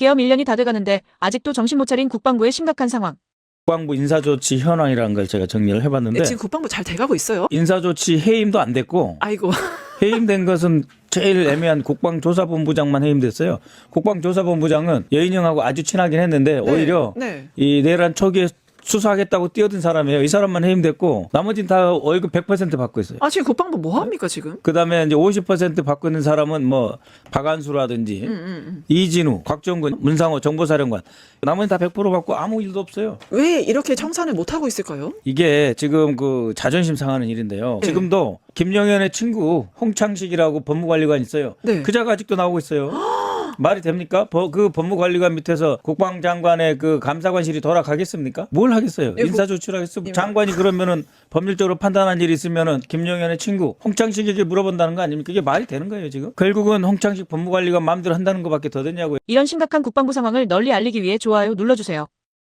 계엄 1년이 다 돼가는데 아직도 정신 못 차린 국방부의 심각한 상황. 국방부 인사조치 현황이라는 걸 제가 정리를 해봤는데 네, 지금 국방부 잘 돼가고 있어요. 인사조치 해임도 안 됐고 아이고. 해임된 것은 제일 애매한 국방조사본부장만 해임됐어요. 국방조사본부장은 여인영하고 아주 친하긴 했는데 오히려 네. 이 내란 초기에 수사하겠다고 뛰어든 사람이에요. 이 사람만 해임됐고 나머지는 다 월급 100% 받고 있어요. 아 지금 국방부 뭐 합니까 지금? 그다음에 이제 50% 받고 있는 사람은 뭐 박한수라든지 음, 음, 음. 이진우, 곽정근, 문상호 정보사령관 나머지 다 100% 받고 아무 일도 없어요. 왜 이렇게 청산을 못 하고 있을까요? 이게 지금 그 자존심 상하는 일인데요. 네. 지금도 김영현의 친구 홍창식이라고 법무관리관 있어요. 네. 그 자가 아직도 나오고 있어요. 말이 됩니까? 버- 그 법무관리관 밑에서 국방장관의 그 감사관실이 돌아가겠습니까? 뭘 하겠어요? 예, 인사조치를 하겠어? 뭐- 장관이 그러면은 법률적으로 판단한 일이 있으면은 김영현의 친구 홍창식에게 물어본다는 거 아닙니까? 이게 말이 되는 거예요 지금? 결국은 홍창식 법무관리관 마음대로 한다는 것밖에 더 되냐고요. 이런 심각한 국방부 상황을 널리 알리기 위해 좋아요 눌러주세요.